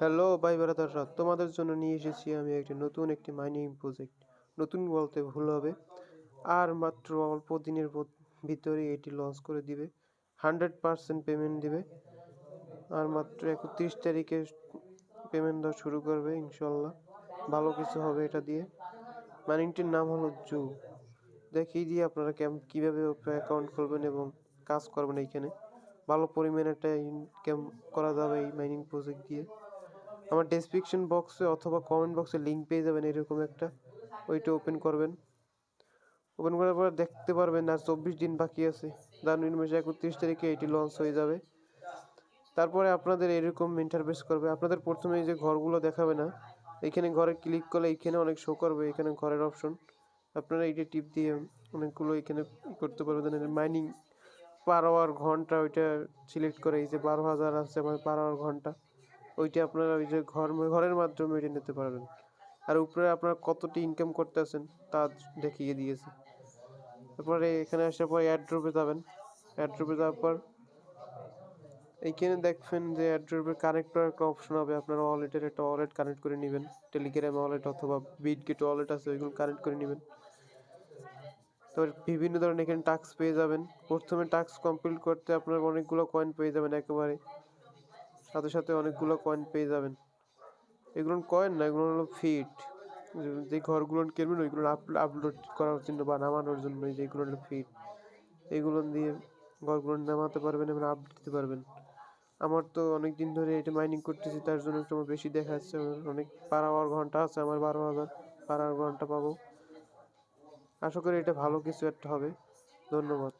Hello ভাই ব্রাদাররা তোমাদের জন্য নিয়ে এসেছি আমি একটি নতুন একটি মাইনিং প্রজেক্ট নতুন বলতে ভুল হবে। আর মাত্র অল্প দিনের ভিতরে এটি লঞ্চ করে দিবে। হান্ড্রেড পারসেন্ট পেমেন্ট দিবে। আর মাত্র একত্রিশ তারিখে পেমেন্ট দেওয়া শুরু করবে ইনশাল্লাহ ভালো কিছু হবে এটা দিয়ে। মাইনিংটির নাম হলো জু দেখিয়ে দিয়ে আপনারা কেম কীভাবে অ্যাকাউন্ট খুলবেন এবং কাজ করবেন এইখানে। ভালো পরিমাণে একটা ইনকাম করা যাবে এই মাইনিং প্রজেক্ট দিয়ে। আমার ডেসক্রিপশন বক্সে অথবা কমেন্ট বক্সে লিঙ্ক পেয়ে যাবেন এরকম একটা। ওইটা ওপেন করবেন। ওপেন করার পর দেখতে পারবেন আর চব্বিশ দিন বাকি আছে। জানুয়ারি মাসে একত্রিশ তারিখে এটি লঞ্চ হয়ে যাবে। তারপরে আপনাদের এরকম ইন্টারফেস করবে। আপনাদের প্রথমে যে ঘরগুলো দেখাবে না, এখানে ঘরে ক্লিক করলে এখানে অনেক শো করবে, এখানে ঘরের অপশন আপনারা এইটা টিপ দিয়ে অনেকগুলো এখানে করতে পারবেন। মাইনিং পার আওয়ার ঘণ্টা ওইটা সিলেক্ট করে, এই যে বারো হাজার আছে আমার পার আওয়ার ঘণ্টা। ওইটা আপনারা ওই যে ঘর, ঘরের মাধ্যমে এটা নিতে পারবেন। আর উপরে আপনারা কতটি ইনকাম করতেছেন তা দেখিয়ে দিয়েছে। তারপরে এখানে আসার পর অ্যাড্রপে যাবেন। অ্যাড্রপে যাওয়ার পর এইখানে দেখবেন যে অ্যাড্রপে কানেক্ট করার একটা অপশন হবে। আপনারা ওয়ালেটের একটা ওয়ালেট কানেক্ট করে নেবেন। টেলিগ্রাম ওয়ালেট অথবা বিটগেট ওয়ালেট আছে, ওইগুলো কানেক্ট করে নেবেন। তারপর বিভিন্ন ধরনের এখানে টাস্ক পেয়ে যাবেন। প্রথমে টাস্ক কমপ্লিট করতে আপনার অনেকগুলো কয়েন পেয়ে যাবেন একেবারে। সাথে সাথে অনেকগুলো কয়েন পেয়ে যাবেন। এগুলো কয়েন না, এগুলো হলো ফিট যে ঘরগুলো কিনবেন, ওইগুলো আপলোড করার জন্য বা নামানোর জন্য যেগুলো হলো ফিট এগুলো দিয়ে ঘরগুলো নামাতে পারবেন এবং আপডেট দিতে পারবেন। আমার তো অনেক দিন ধরে এটা মাইনিং করতেছি, তার জন্য একটু আমার বেশি দেখা যাচ্ছে। অনেক পার আওয়ার ঘণ্টা আছে, আমার বারো হাজার পার আওয়ার ঘণ্টা পাবো। আশা করি এটা ভালো কিছু একটা হবে। ধন্যবাদ।